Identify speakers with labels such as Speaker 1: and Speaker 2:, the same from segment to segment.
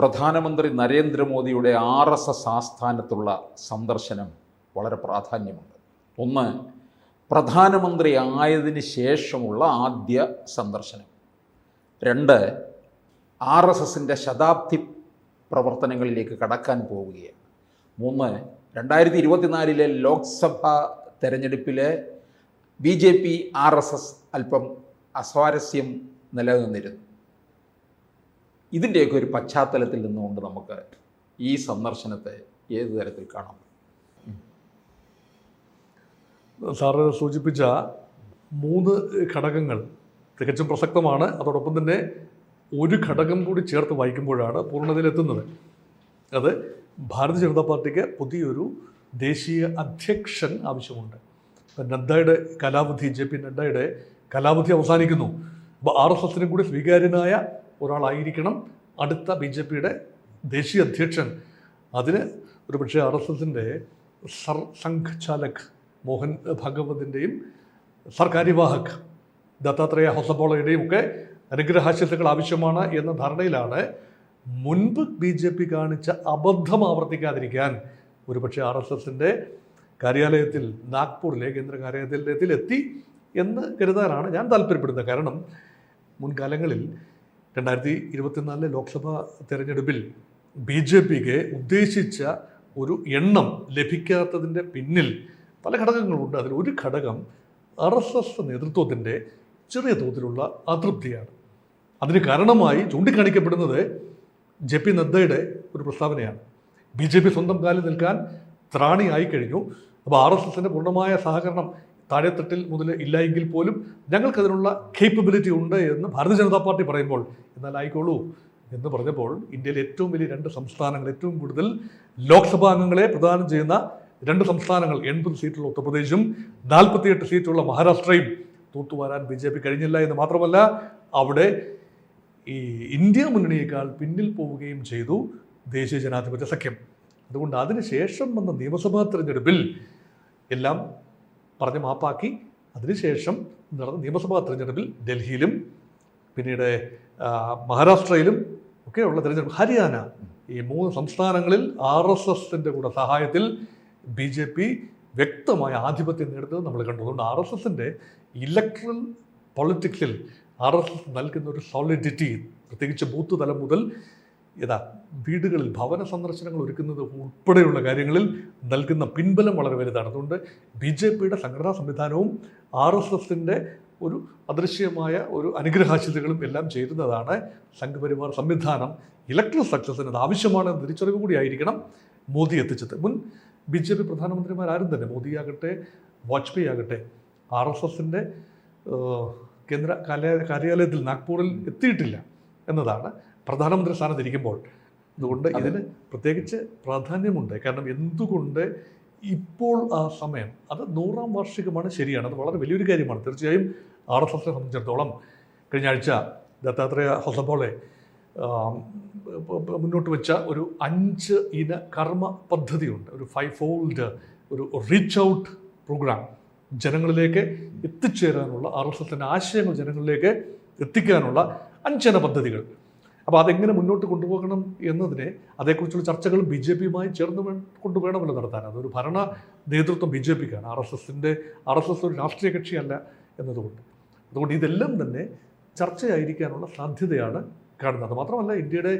Speaker 1: പ്രധാനമന്ത്രി നരേന്ദ്രമോദിയുടെ R S S ആസ്ഥാനത്തുള്ള സന്ദർശനം വളരെ പ്രാധാന്യമുണ്ട്. ഒന്ന് പ്രധാനമന്ത്രി ആയതിന് ശേഷമുള്ള ആദ്യ സന്ദർശനം. രണ്ട് ആർ എസ് എസിന്റെ ശതാബ്ദി പ്രവർത്തനങ്ങളിലേക്ക് കടക്കാൻ പോവുകയാണ്. മൂന്ന് രണ്ടായിരത്തി ഇരുപത്തിനാലിലെ ലോക്സഭാ തെരഞ്ഞെടുപ്പിലെ B J P R S S അല്പം അസ്വാരസ്യം നിലനിന്നിരുന്നു. ഇതിന്റെയൊക്കെ ഒരു പശ്ചാത്തലത്തിൽ നിന്നുകൊണ്ട് നമുക്ക് ഈ സന്ദർശനത്തെ ഏത് തരത്തിൽ കാണാം?
Speaker 2: സാറ് സൂചിപ്പിച്ച മൂന്ന് ഘടകങ്ങൾ തികച്ചും പ്രസക്തമാണ്. അതോടൊപ്പം തന്നെ ഒരു ഘടകം കൂടി ചേർത്ത് വായിക്കുമ്പോഴാണ് പൂർണതയിലെത്തുന്നത് അത് ഭാരതീയ ജനതാ പാർട്ടിക്ക് പുതിയൊരു ദേശീയ അധ്യക്ഷൻ ആവശ്യമുണ്ട്. നദ്ദയുടെ കലാവധി ജെ പി നദ്ദയുടെ കലാവധി അവസാനിക്കുന്നു. അപ്പോൾ ആർ എസ് എസിനും കൂടി സ്വീകാര്യനായ ഒരാളായിരിക്കണം അടുത്ത ബി ജെ പിയുടെ ദേശീയ അധ്യക്ഷൻ. അതിന് ഒരു പക്ഷേ ആർ എസ് എസിന്റെ സർ സംഘ് ചാലക് മോഹൻ ഭഗവതിന്റെയും സർക്കാരിവാഹക് ദത്താത്രേയ ഹൊസബോളയുടെയും ഒക്കെ അനുഗ്രഹാശിസുകൾ ആവശ്യമാണ് എന്ന ധാരണയിലാണ് മുൻപ് ബി ജെ പി കാണിച്ച അബദ്ധം ആവർത്തിക്കാതിരിക്കാൻ ഒരുപക്ഷെ ആർ എസ് എസിന്റെ കാര്യാലയത്തിൽ നാഗ്പൂരിലെ കേന്ദ്ര കാര്യാലയത്തിൽ എത്തി എന്ന് കരുതാനാണ് ഞാൻ താല്പര്യപ്പെടുന്നത്. കാരണം മുൻകാലങ്ങളിൽ രണ്ടായിരത്തി ഇരുപത്തിനാലിലെ ലോക്സഭാ തെരഞ്ഞെടുപ്പിൽ ബി ജെ പിക്ക് ഉദ്ദേശിച്ച ഒരു എണ്ണം ലഭിക്കാത്തതിന്റെ പിന്നിൽ പല ഘടകങ്ങളുണ്ട്. അതിൽ ഒരു ഘടകം ആർ എസ് എസ് നേതൃത്വത്തിന്റെ ചെറിയ തോതിലുള്ള അതൃപ്തിയാണ്. അതിന് കാരണമായി ചൂണ്ടിക്കാണിക്കപ്പെടുന്നത് ജെ പി നദ്ദയുടെ ഒരു പ്രസ്താവനയാണ്. ബി ജെ പി സ്വന്തം കാലിൽ നിൽക്കാൻ ത്രാണിയായി കഴിഞ്ഞു. അപ്പോൾ ആർ എസ് എസിന്റെ പൂർണമായ സഹകരണം താഴെത്തട്ടിൽ മുതൽ ഇല്ല എങ്കിൽ പോലും ഞങ്ങൾക്കതിനുള്ള കേപ്പബിലിറ്റി ഉണ്ട് എന്ന് ഭാരതീയ ജനതാ പാർട്ടി പറയുമ്പോൾ എന്നാൽ ആയിക്കോളൂ എന്ന് പറഞ്ഞപ്പോൾ ഇന്ത്യയിലെ ഏറ്റവും വലിയ രണ്ട് സംസ്ഥാനങ്ങൾ ഏറ്റവും കൂടുതൽ ലോക്സഭാ അംഗങ്ങളെ പ്രദാനം ചെയ്യുന്ന രണ്ട് സംസ്ഥാനങ്ങൾ എൺപത് സീറ്റുള്ള ഉത്തർപ്രദേശും നാൽപ്പത്തിയെട്ട് സീറ്റുള്ള മഹാരാഷ്ട്രയും തൂത്തുവാരാൻ ബി ജെ പി കഴിഞ്ഞില്ല എന്ന് മാത്രമല്ല അവിടെ ഈ ഇന്ത്യ മുന്നണിയേക്കാൾ പിന്നിൽ പോവുകയും ചെയ്തു ദേശീയ ജനാധിപത്യ സഖ്യം. അതുകൊണ്ട് അതിനുശേഷം വന്ന നിയമസഭാ തെരഞ്ഞെടുപ്പിൽ എല്ലാം പറഞ്ഞ് മാപ്പാക്കി. അതിനുശേഷം നടന്ന നിയമസഭാ തെരഞ്ഞെടുപ്പിൽ ഡൽഹിയിലും പിന്നീട് മഹാരാഷ്ട്രയിലും ഒക്കെയുള്ള തെരഞ്ഞെടുപ്പ്. ഹരിയാന ഈ മൂന്ന് സംസ്ഥാനങ്ങളിൽ ആർ എസ് എസിന്റെ കൂടെ സഹായത്തിൽ ബി ജെ പി വ്യക്തമായ ആധിപത്യം നേടുന്നത് നമ്മൾ കണ്ടു. അതുകൊണ്ട് ആർ എസ് എസിന്റെ ഇലക്ട്രൽ പൊളിറ്റിക്സിൽ ആർ എസ് എസ് നൽകുന്ന ഒരു സോളിഡിറ്റി പ്രത്യേകിച്ച് ബൂത്ത് തലം മുതൽ ഏതാ വീടുകളിൽ ഭവന സന്ദർശനങ്ങൾ ഒരുക്കുന്നത് ഉൾപ്പെടെയുള്ള കാര്യങ്ങളിൽ നൽകുന്ന പിൻബലം വളരെ വലുതാണ്. അതുകൊണ്ട് ബി ജെ പിയുടെ സംഘടനാ സംവിധാനവും ആർ എസ് എസിന്റെ ഒരു അദൃശ്യമായ ഒരു അനുഗ്രഹാശിതകളും എല്ലാം ചേരുന്നതാണ് സംഘപരിവാർ സംവിധാനം. ഇലക്ട്രൽ സക്സസിന് അത് ആവശ്യമാണെന്ന തിരിച്ചറിവ് കൂടിയായിരിക്കണം മോദി എത്തിച്ചത്. മുൻ ബി ജെ പി പ്രധാനമന്ത്രിമാരാരും തന്നെ മോദിയാകട്ടെ വാജ്പേയി ആകട്ടെ ആർ എസ് എസിന്റെ കേന്ദ്ര കാര്യ- കാര്യാലയത്തിൽ നാഗ്പൂരിൽ എത്തിയിട്ടില്ല എന്നതാണ് പ്രധാനമന്ത്രി സ്ഥാനത്തിരിക്കുമ്പോൾ അതുകൊണ്ട് ഇതിന് പ്രത്യേകിച്ച് പ്രാധാന്യമുണ്ട്. കാരണം എന്തുകൊണ്ട് ഇപ്പോൾ ആ സമയം അത് നൂറാം വാർഷികമാണ് ശരിയാണ് അത് വളരെ വലിയൊരു കാര്യമാണ്. തീർച്ചയായും ആർ എസ് എസിനെ സംബന്ധിച്ചിടത്തോളം കഴിഞ്ഞ ആഴ്ച ദത്താത്രേയ ഹൊസബോളെ മുന്നോട്ട് വെച്ച ഒരു അഞ്ച് ഇന കർമ്മ പദ്ധതിയുണ്ട്. ഒരു ഫൈവ് ഫോൾഡ് ഒരു റീച്ച് ഔട്ട് പ്രോഗ്രാം ജനങ്ങളിലേക്ക് എത്തിച്ചേരാനുള്ള ആർ എസ് എസിന്റെ ആശയങ്ങൾ ജനങ്ങളിലേക്ക് എത്തിക്കാനുള്ള അഞ്ചന പദ്ധതികൾ. അപ്പോൾ അതെങ്ങനെ മുന്നോട്ട് കൊണ്ടുപോകണം എന്നതിനെ അതേക്കുറിച്ചുള്ള ചർച്ചകളും ബി ജെ പിയുമായി ചേർന്ന് കൊണ്ടു കൊണ്ടുവേണമല്ലോ നടത്താൻ. അതൊരു ഭരണ നേതൃത്വം ബി ജെ പിക്കാണ്. ആർ എസ് എസിന്റെ ആർ എസ് എസ് ഒരു രാഷ്ട്രീയ കക്ഷിയല്ല എന്നതുകൊണ്ട്. അതുകൊണ്ട് ഇതെല്ലാം തന്നെ ചർച്ചയായിരിക്കാനുള്ള സാധ്യതയാണ് കാണുന്നത്. മാത്രമല്ല ഇന്ത്യയുടെ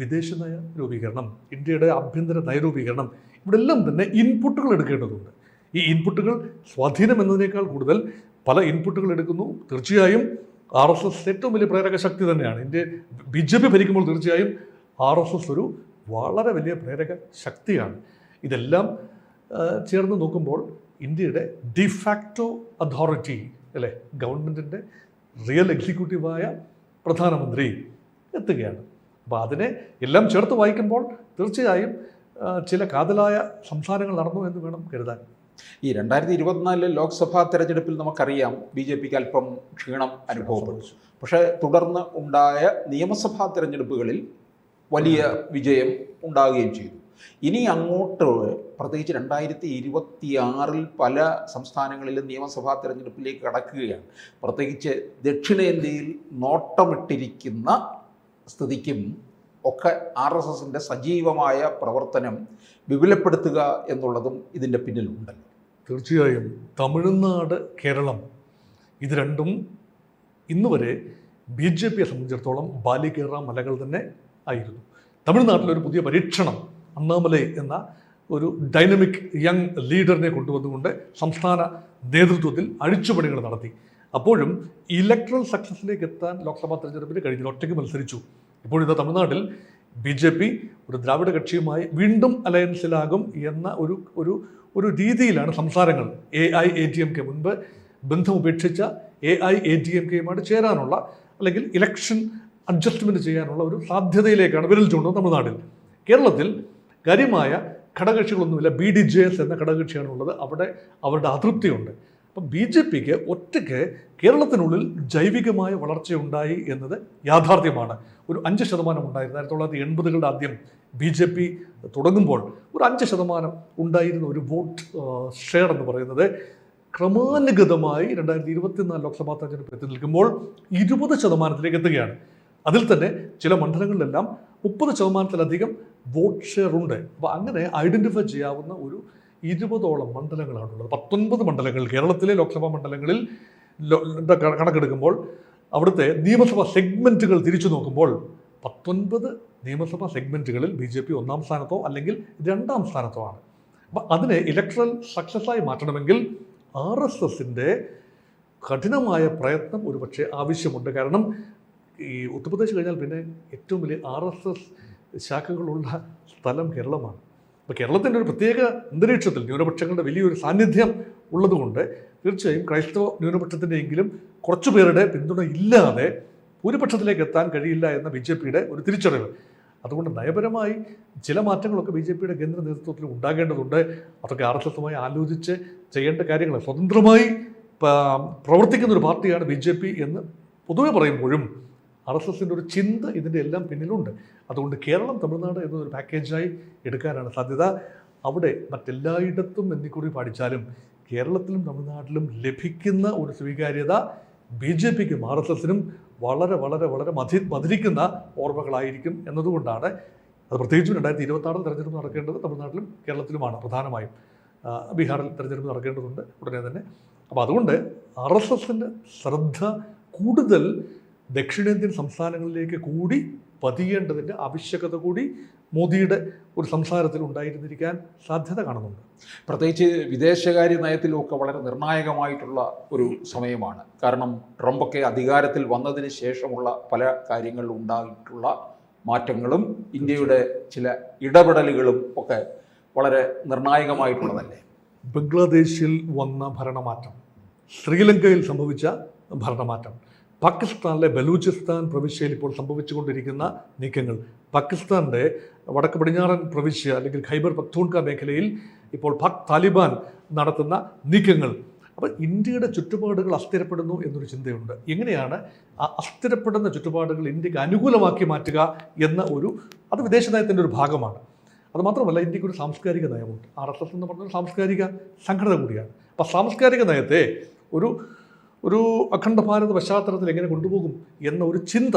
Speaker 2: വിദേശ നയ രൂപീകരണം ഇന്ത്യയുടെ ആഭ്യന്തര നയരൂപീകരണം ഇവിടെ എല്ലാം തന്നെ ഇൻപുട്ടുകൾ എടുക്കേണ്ടതുണ്ട്. ഈ ഇൻപുട്ടുകൾ സ്വാധീനം എന്നതിനേക്കാൾ കൂടുതൽ പല ഇൻപുട്ടുകൾ എടുക്കുന്നു. തീർച്ചയായും ആർ എസ് എസ് ഏറ്റവും വലിയ പ്രേരക ശക്തി തന്നെയാണ്. ഇന്ത്യ ബി ജെ പി ഭരിക്കുമ്പോൾ തീർച്ചയായും ആർ എസ് എസ് ഒരു വളരെ വലിയ പ്രേരക ശക്തിയാണ്. ഇതെല്ലാം ചേർന്ന് നോക്കുമ്പോൾ ഇന്ത്യയുടെ ഡിഫാക്റ്റോ അതോറിറ്റി അല്ലേ ഗവൺമെന്റിന്റെ റിയൽ എക്സിക്യൂട്ടീവായ പ്രധാനമന്ത്രി എത്തുകയാണ്. അപ്പോൾ അതിനെ എല്ലാം ചേർത്ത് വായിക്കുമ്പോൾ തീർച്ചയായും ചില കാതലായ സംസാരങ്ങൾ നടന്നു എന്ന് വേണം കരുതാൻ.
Speaker 1: ഈ രണ്ടായിരത്തി ഇരുപത്തിനാലിലെ ലോക്സഭാ തെരഞ്ഞെടുപ്പിൽ നമുക്കറിയാം ബി ജെ പിക്ക് അല്പം ക്ഷീണം അനുഭവപ്പെട്ടു. പക്ഷേ തുടർന്ന് ഉണ്ടായ നിയമസഭാ തെരഞ്ഞെടുപ്പുകളിൽ വലിയ വിജയം ഉണ്ടാകുകയും ചെയ്തു. ഇനി അങ്ങോട്ട് പ്രത്യേകിച്ച് രണ്ടായിരത്തി ഇരുപത്തി ആറിൽ പല സംസ്ഥാനങ്ങളിലും നിയമസഭാ തെരഞ്ഞെടുപ്പിലേക്ക് കടക്കുകയാണ്. പ്രത്യേകിച്ച് ദക്ഷിണേന്ത്യയിൽ നോട്ടമിട്ടിരിക്കുന്ന സ്ഥിതിക്കും ഒക്കെ ആർ എസ് എസിന്റെ സജീവമായ പ്രവർത്തനം വിപുലപ്പെടുത്തുക എന്നുള്ളതും ഇതിന്റെ പിന്നിലുണ്ടല്ലോ.
Speaker 2: തീർച്ചയായും തമിഴ്നാട് കേരളം ഇത് രണ്ടും ഇന്ന് വരെ ബി ജെ പിയെ സംബന്ധിച്ചിടത്തോളം ബാലികേറ മലകൾ തന്നെ ആയിരുന്നു. തമിഴ്നാട്ടിലൊരു പുതിയ പരീക്ഷണം അണ്ണാമലൈ എന്ന ഒരു ഡൈനമിക് യങ് ലീഡറിനെ കൊണ്ടുവന്നുകൊണ്ട് സംസ്ഥാന നേതൃത്വത്തിൽ അഴിച്ചുപണികൾ നടത്തി. അപ്പോഴും ഇലക്ട്രൽ സക്സസിലേക്ക് എത്താൻ ലോക്സഭാ തെരഞ്ഞെടുപ്പിന് കഴിഞ്ഞ ഒറ്റയ്ക്ക് മത്സരിച്ചു. ഇപ്പോഴിത് തമിഴ്നാട്ടിൽ ബി ജെ പി ഒരു ദ്രാവിഡ കക്ഷിയുമായി വീണ്ടും അലയൻസിലാകും എന്ന ഒരു ഒരു ഒരു രീതിയിലാണ് സംസാരങ്ങൾ. A I A D M K മുൻപ് ബന്ധം ഉപേക്ഷിച്ച A I A D M കെയുമായിട്ട് ചേരാനുള്ള അല്ലെങ്കിൽ ഇലക്ഷൻ അഡ്ജസ്റ്റ്മെന്റ് ചെയ്യാനുള്ള ഒരു സാധ്യതയിലേക്കാണ് വിരൽ ചൂണ്ടുന്നത് തമിഴ്നാട്ടിൽ. കേരളത്തിൽ കാര്യമായ ഘടകകക്ഷികളൊന്നുമില്ല. ബി ഡി ജെ എസ് എന്ന ഘടകകക്ഷിയാണുള്ളത്. അവിടെ അവരുടെ അതൃപ്തിയുണ്ട്. അപ്പം ബി ജെ പിക്ക് ഒറ്റയ്ക്ക് കേരളത്തിനുള്ളിൽ ജൈവികമായ വളർച്ചയുണ്ടായി എന്നത് യാഥാർത്ഥ്യമാണ്. ഒരു അഞ്ച് ശതമാനം ഉണ്ടായിരുന്നു. ആയിരത്തി തൊള്ളായിരത്തി എൺപതുകളുടെ ആദ്യം ബി ജെ പി തുടങ്ങുമ്പോൾ ഒരു അഞ്ച് ശതമാനം ഉണ്ടായിരുന്ന ഒരു വോട്ട് ഷെയർ എന്ന് പറയുന്നത് ക്രമാനുഗതമായി രണ്ടായിരത്തി ഇരുപത്തിനാല് ലോക്സഭാ തെരഞ്ഞെടുപ്പ് എത്തി നിൽക്കുമ്പോൾ ഇരുപത് ശതമാനത്തിലേക്ക് എത്തുകയാണ്. അതിൽ തന്നെ ചില മണ്ഡലങ്ങളിലെല്ലാം മുപ്പത് ശതമാനത്തിലധികം വോട്ട് ഷെയർ ഉണ്ട്. അപ്പോൾ അങ്ങനെ ഐഡന്റിഫൈ ചെയ്യാവുന്ന ഒരു ഇരുപതോളം മണ്ഡലങ്ങളാണുള്ളത് പത്തൊൻപത് മണ്ഡലങ്ങൾ കേരളത്തിലെ ലോക്സഭാ മണ്ഡലങ്ങളിൽ കണക്കെടുക്കുമ്പോൾ അവിടുത്തെ നിയമസഭാ സെഗ്മെന്റുകൾ തിരിച്ചു നോക്കുമ്പോൾ പത്തൊൻപത് നിയമസഭാ സെഗ്മെന്റുകളിൽ ബി ജെ പി ഒന്നാം സ്ഥാനത്തോ അല്ലെങ്കിൽ രണ്ടാം സ്ഥാനത്തോ ആണ്. അപ്പം അതിനെ ഇലക്ട്രൽ സക്സസ്സായി മാറ്റണമെങ്കിൽ ആർ എസ് എസിന്റെ കഠിനമായ പ്രയത്നം ഒരുപക്ഷെ ആവശ്യമുണ്ട്. കാരണം ഈ ഉത്തർപ്രദേശ് കഴിഞ്ഞാൽ പിന്നെ ഏറ്റവും വലിയ ആർ എസ് എസ് ശാഖകളുള്ള സ്ഥലം കേരളമാണ്. അപ്പോൾ കേരളത്തിന്റെ ഒരു പ്രത്യേക അന്തരീക്ഷത്തിൽ ന്യൂനപക്ഷങ്ങളുടെ വലിയൊരു സാന്നിധ്യം ഉള്ളതുകൊണ്ട് തീർച്ചയായും ക്രൈസ്തവ ന്യൂനപക്ഷത്തിന്റെയെങ്കിലും കുറച്ചു പേരുടെ പിന്തുണ ഇല്ലാതെ ഭൂരിപക്ഷത്തിലേക്ക് എത്താൻ കഴിയില്ല എന്ന ബി ജെ പിയുടെ ഒരു തിരിച്ചറിവ്. അതുകൊണ്ട് നയപരമായി ചില മാറ്റങ്ങളൊക്കെ ബി ജെ പിയുടെ കേന്ദ്ര നേതൃത്വത്തിൽ ഉണ്ടാകേണ്ടതുണ്ട്. അതൊക്കെ ആർ എസ് എസുമായി ആലോചിച്ച് ചെയ്യേണ്ട കാര്യങ്ങൾ സ്വതന്ത്രമായി പ്രവർത്തിക്കുന്ന ഒരു പാർട്ടിയാണ് ബി ജെ പി എന്ന് പൊതുവെ പറയുമ്പോഴും ആർ എസ് എസിന്റെ ഒരു ചിന്ത ഇതിന്റെ എല്ലാം പിന്നിലുണ്ട്. അതുകൊണ്ട് കേരളം തമിഴ്നാട് എന്നൊരു പാക്കേജായി എടുക്കാനാണ് സാധ്യത. അവിടെ മറ്റെല്ലായിടത്തും എന്നിക്കുറി പാടിച്ചാലും കേരളത്തിലും തമിഴ്നാട്ടിലും ലഭിക്കുന്ന ഒരു സ്വീകാര്യത ബി ജെ പിക്കും ആർ എസ് എസിനും വളരെ വളരെ വളരെ മധി മധുരിക്കുന്ന ഓർമ്മകളായിരിക്കും എന്നതുകൊണ്ടാണ് അത് പ്രത്യേകിച്ചും രണ്ടായിരത്തി ഇരുപത്തി ആറിൽ തെരഞ്ഞെടുപ്പ് നടക്കേണ്ടത് തമിഴ്നാട്ടിലും കേരളത്തിലുമാണ് പ്രധാനമായും. ബീഹാറിൽ തെരഞ്ഞെടുപ്പ് നടക്കേണ്ടതുണ്ട് ഉടനെ തന്നെ. അപ്പോൾ അതുകൊണ്ട് ആർ എസ് എസിന്റെ ശ്രദ്ധ കൂടുതൽ ദക്ഷിണേന്ത്യൻ സംസ്ഥാനങ്ങളിലേക്ക് കൂടി പതിയേണ്ടതിന്റെ ആവശ്യകത കൂടി മോദിയുടെ ഒരു സംസാരത്തിൽ ഉണ്ടായിരുന്നിരിക്കാൻ സാധ്യത കാണുന്നുണ്ട്.
Speaker 1: പ്രത്യേകിച്ച് വിദേശകാര്യ നയത്തിലുമൊക്കെ വളരെ നിർണായകമായിട്ടുള്ള ഒരു സമയമാണ്. കാരണം ട്രംപൊക്കെ അധികാരത്തിൽ വന്നതിന് ശേഷമുള്ള പല കാര്യങ്ങളിലും ഉണ്ടായിട്ടുള്ള മാറ്റങ്ങളും ഇന്ത്യയുടെ ചില ഇടപെടലുകളും ഒക്കെ വളരെ നിർണായകമായിട്ടുള്ളതല്ലേ?
Speaker 2: ബംഗ്ലാദേശിൽ വന്ന ഭരണമാറ്റം ശ്രീലങ്കയിൽ സംഭവിച്ച ഭരണമാറ്റം പാകിസ്ഥാനിലെ ബലൂചിസ്ഥാൻ പ്രവിശ്യയിൽ ഇപ്പോൾ സംഭവിച്ചുകൊണ്ടിരിക്കുന്ന നീക്കങ്ങൾ. പാകിസ്ഥാന്റെ വടക്ക് പടിഞ്ഞാറൻ പ്രവിശ്യ അല്ലെങ്കിൽ ഖൈബർ പക്തൂൺക മേഖലയിൽ ഇപ്പോൾ പാക് താലിബാൻ നടത്തുന്ന നീക്കങ്ങൾ. അപ്പോൾ ഇന്ത്യയുടെ ചുറ്റുപാടുകൾ അസ്ഥിരപ്പെടുന്നു എന്നൊരു ചിന്തയുണ്ട്. എങ്ങനെയാണ് ആ അസ്ഥിരപ്പെടുന്ന ചുറ്റുപാടുകൾ ഇന്ത്യയ്ക്ക് അനുകൂലമാക്കി മാറ്റുക എന്ന ഒരു അത് വിദേശ നയത്തിന്റെ ഒരു ഭാഗമാണ്. അതുമാത്രമല്ല ഇന്ത്യയ്ക്ക് ഒരു സാംസ്കാരിക നയമുണ്ട്. ആർ എസ് എസ് എന്ന് പറഞ്ഞൊരു സാംസ്കാരിക സംഘടന കൂടിയാണ്. അപ്പോൾ സാംസ്കാരിക നയത്തെ ഒരു ഒരു അഖണ്ഡ ഭാരത പശ്ചാത്തലത്തിൽ എങ്ങനെ കൊണ്ടുപോകും എന്ന ഒരു ചിന്ത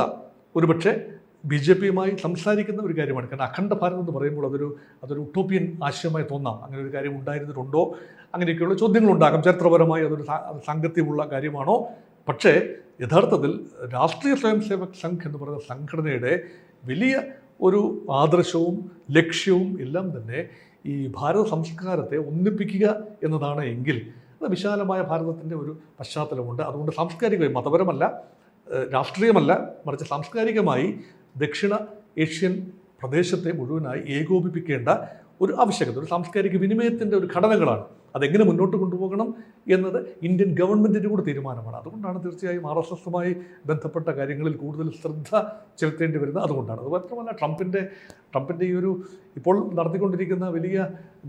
Speaker 2: ഒരുപക്ഷെ ബി ജെ പിയുമായി സംസാരിക്കുന്ന ഒരു കാര്യമാണ്. കാരണം അഖണ്ഡ ഭാരതം എന്ന് പറയുമ്പോൾ അതൊരു അതൊരു ഉട്ടോപ്യൻ ആശയമായി തോന്നാം. അങ്ങനെ ഒരു കാര്യം ഉണ്ടായിരുന്നിട്ടുണ്ടോ? അങ്ങനെയൊക്കെയുള്ള ചോദ്യങ്ങളുണ്ടാകാം. ചരിത്രപരമായി അതൊരു സാങ്കത്യമുള്ള കാര്യമാണോ? പക്ഷേ യഥാർത്ഥത്തിൽ രാഷ്ട്രീയ സ്വയം സേവക് സംഘ് എന്ന് പറയുന്ന സംഘടനയുടെ വലിയ ഒരു ആദർശവും ലക്ഷ്യവും എല്ലാം തന്നെ ഈ ഭാരത സംസ്കാരത്തെ ഒന്നിപ്പിക്കുക എന്നതാണ് എങ്കിൽ അത് വിശാലമായ ഭാരതത്തിന്റെ ഒരു പശ്ചാത്തലമുണ്ട്. അതുകൊണ്ട് സാംസ്കാരികമായി മതപരമല്ല രാഷ്ട്രീയമല്ല മറിച്ച് സാംസ്കാരികമായി ദക്ഷിണ ഏഷ്യൻ പ്രദേശത്തെ മുഴുവനായി ഏകോപിപ്പിക്കേണ്ട ഒരു ആവശ്യകത ഒരു സാംസ്കാരിക വിനിമയത്തിന്റെ ഒരു ഘടനകളാണ്. അതെങ്ങനെ മുന്നോട്ട് കൊണ്ടുപോകണം എന്നത് ഇന്ത്യൻ ഗവൺമെന്റിന്റെ കൂടെ തീരുമാനമാണ്. അതുകൊണ്ടാണ് തീർച്ചയായും ആർ എസ് എസുമായി ബന്ധപ്പെട്ട കാര്യങ്ങളിൽ കൂടുതൽ ശ്രദ്ധ ചെലുത്തേണ്ടി വരുന്നത് അതുകൊണ്ടാണ്. അത് മാത്രമല്ല ട്രംപിന്റെ ട്രംപിന്റെ ഈ ഒരു ഇപ്പോൾ നടത്തിക്കൊണ്ടിരിക്കുന്ന വലിയ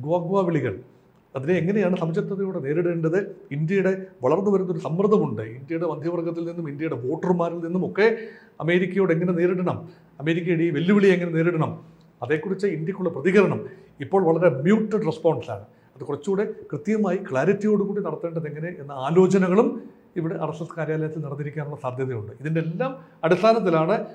Speaker 2: ഗോഗ്വ വിളികൾ അതിനെ എങ്ങനെയാണ് സംശക്തയോടെ നേരിടേണ്ടത്? ഇന്ത്യയുടെ വളർന്നു വരുന്നൊരു സമ്മർദ്ദമുണ്ട്. ഇന്ത്യയുടെ മധ്യവർഗത്തിൽ നിന്നും ഇന്ത്യയുടെ വോട്ടർമാരിൽ നിന്നും ഒക്കെ അമേരിക്കയോട് എങ്ങനെ നേരിടണം? അമേരിക്കയുടെ ഈ വെല്ലുവിളി എങ്ങനെ നേരിടണം? അതേക്കുറിച്ച് ഇന്ത്യക്കുള്ള പ്രതികരണം ഇപ്പോൾ വളരെ മ്യൂട്ടഡ് റെസ്പോൺസാണ് അത് കുറച്ചുകൂടെ കൃത്യമായി ക്ലാരിറ്റിയോടുകൂടി നടത്തേണ്ടത് എങ്ങനെ എന്ന ആലോചനകളും ഇവിടെ ആർ എസ് എസ് കാര്യാലയത്തിൽ നടന്നിരിക്കാനുള്ള സാധ്യതയുണ്ട്. ഇതിന്റെ എല്ലാം അടിസ്ഥാനത്തിലാണ്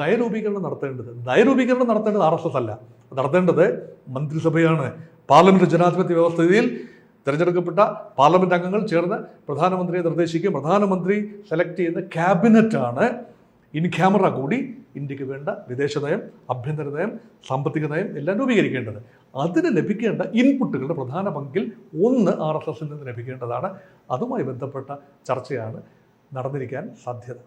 Speaker 2: നയരൂപീകരണം നടത്തേണ്ടത്. നയരൂപീകരണം നടത്തേണ്ടത് ആർ എസ് എസ് അല്ല. നടത്തേണ്ടത് മന്ത്രിസഭയാണ്. പാർലമെന്റ് ജനാധിപത്യ വ്യവസ്ഥയിൽ തിരഞ്ഞെടുക്കപ്പെട്ട പാർലമെന്റ് അംഗങ്ങൾ ചേർന്ന് പ്രധാനമന്ത്രിയെ നിർദ്ദേശിക്കും. പ്രധാനമന്ത്രി സെലക്ട് ചെയ്യുന്ന ക്യാബിനറ്റാണ് ഇൻ ക്യാമറ കൂടി ഇന്ത്യയ്ക്ക് വേണ്ട വിദേശ നയം ആഭ്യന്തര നയം സാമ്പത്തിക നയം എല്ലാം രൂപീകരിക്കേണ്ടത്. അതിന് ലഭിക്കേണ്ട ഇൻപുട്ടുകളുടെ പ്രധാന പങ്കിൽ ഒന്ന് ആർ എസ് എസിൽ നിന്ന് ലഭിക്കേണ്ടതാണ്. അതുമായി ബന്ധപ്പെട്ട ചർച്ചയാണ് നടന്നിരിക്കാൻ സാധ്യത.